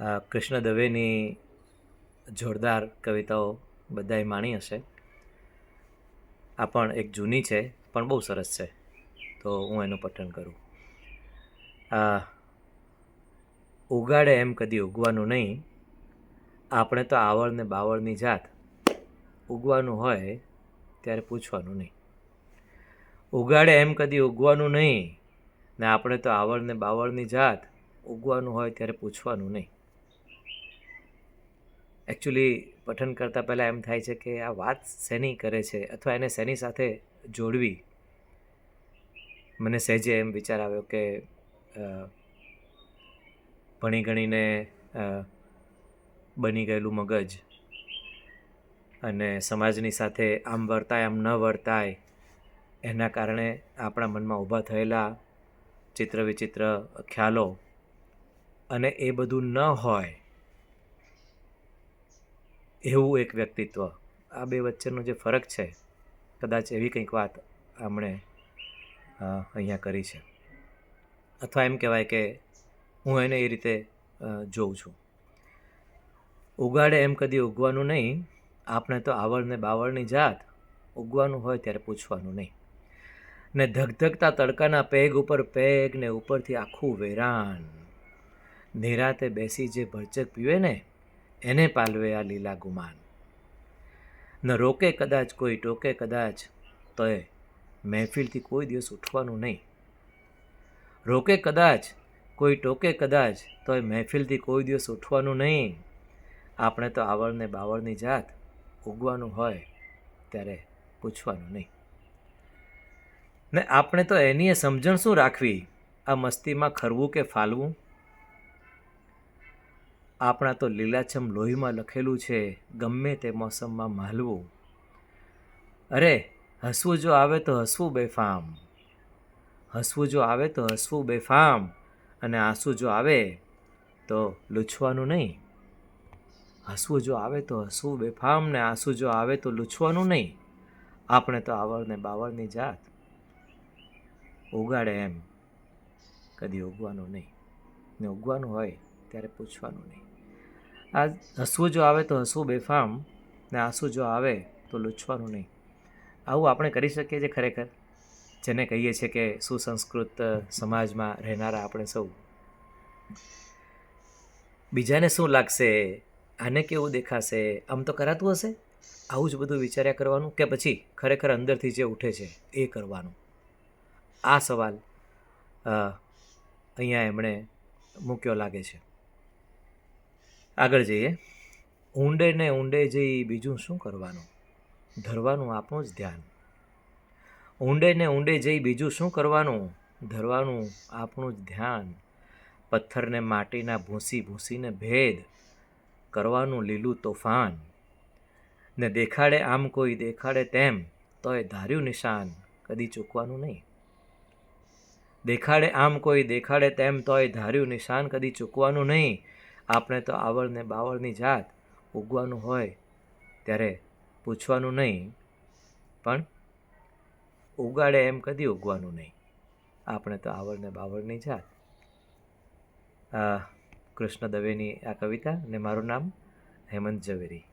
કૃષ્ણ દવેની જોરદાર કવિતાઓ બધાએ માણી હશે. આ પણ એક જૂની છે, પણ બહુ સરસ છે. તો હું એનું પઠન કરું. ઉગાડે એમ કદી ઉગવાનું નહીં. આપણે તો આવળ ને બાવળની જાત. ઉગવાનું હોય ત્યારે પૂછવાનું નહીં. ઉગાડે એમ કદી ઉગવાનું નહીં. ને આપણે તો આવળ ને બાવળની જાત. ઉગવાનું હોય ત્યારે પૂછવાનું નહીં. એકચ્યુઅલી પઠન કરતાં પહેલાં એમ થાય છે કે આ વાત શેની કરે છે અથવા એને શેની સાથે જોડવી? મને સહેજે એમ વિચાર આવ્યો કે ભણી ગણીને બની ગયેલું મગજ અને સમાજની સાથે આમ વર્તાય, આમ ન વર્તાય, એના કારણે આપણા મનમાં ઊભા થયેલા ચિત્ર વિચિત્ર ખ્યાલો અને એ બધું ન હોય એવું એક વ્યક્તિત્વ. આ બે વચ્ચેનો જે ફરક છે, કદાચ એવી કંઈક વાત આમણે અહીંયા કરી છે. અથવા એમ કહેવાય કે હું એને એ રીતે જોઉં છું. ઉગાડે એમ કદી ઉગવાનું નહીં. આપણે તો આવળને બાવળની જાત ઉગવાનું હોય ત્યારે પૂછવાનું નહીં. ને ધગધગતા તડકાના પેગ ઉપર પેગ ને ઉપરથી આખું વેરાન. નિરાતે બેસી જે ભરચક પીવે ને એને પાલવે આ લીલા ગુમાન. ન રોકે કદાચ કોઈ, ટોકે કદાચ તોય મહેફિલથી કોઈ દિવસ ઉઠવાનું નહીં. રોકે કદાચ કોઈ, ટોકે કદાચ તોય મહેફિલથી કોઈ દિવસ ઉઠવાનું નહીં. આપણે તો આવળને બાવળની જાત ઉગવાનું હોય ત્યારે પૂછવાનું નહીં. ને આપણે તો એની સમજણ શું રાખવી? આ મસ્તીમાં ખરવું કે ફાલવું? આપણા તો લીલાછમ લોહીમાં લખેલું છે, ગમે તે મોસમમાં માલવું અરે, હસવું જો આવે તો હસવું બેફામ. હસવું જો આવે તો હસવું બેફામ. અને આંસુ જો આવે તો લૂછવાનું નહીં. હસવું જો આવે તો હસવું બેફામ ને આંસુ જો આવે તો લૂછવાનું નહીં. આપણે તો આવળને બાવળની જાત. ઉગાડે એમ. કદી ઉગવાનું નહીં. ને ઉગવાનું હોય ત્યારે પૂછવાનું નહીં. આ હસવું જો આવે તો હસવું બેફામ, ને આંસુ જો આવે તો લૂછવાનું નહીં. આવું આપણે કરી શકીએ છીએ ખરેખર, જેને કહીએ છીએ કે સુસંસ્કૃત સમાજમાં રહેનારા આપણે સૌ. બીજાને શું લાગશે? આને કેવું દેખાશે? આમ તો કરાતું હશે? આવું જ બધું વિચાર્યા કરવાનું કે પછી ખરેખર અંદરથી જે ઉઠે છે એ કરવાનું? આ સવાલ અહીંયા એમણે મૂક્યો લાગે છે. આગળ જઈએ. ઊંડે ને ઊંડે જઈ બીજું શું કરવાનું? ધરવાનું આપણું જ ધ્યાન. ઊંડે ને ઊંડે જઈ બીજું શું કરવાનું? ધરવાનું આપણું જ ધ્યાન. પથ્થરને માટીના ભૂંસી ભૂંસીને ભેદ કરવાનું લીલું તોફાન. ને દેખાડે આમ કોઈ, દેખાડે તેમ તોય ધાર્યું નિશાન. કદી ચૂકવાનું નહીં. દેખાડે આમ કોઈ, દેખાડે તેમ તોય ધાર્યું નિશાન. કદી ચૂકવાનું નહીં. આપણે તો આવળને બાવળની જાત ઉગવાનું હોય ત્યારે પૂછવાનું નહીં, પણ ઉગાડે એમ કદી ઉગવાનું નહીં. આપણે તો આવળને બાવળની જાત. કૃષ્ણ દવેની આ કવિતા ને મારું નામ હેમંત ઝવેરી.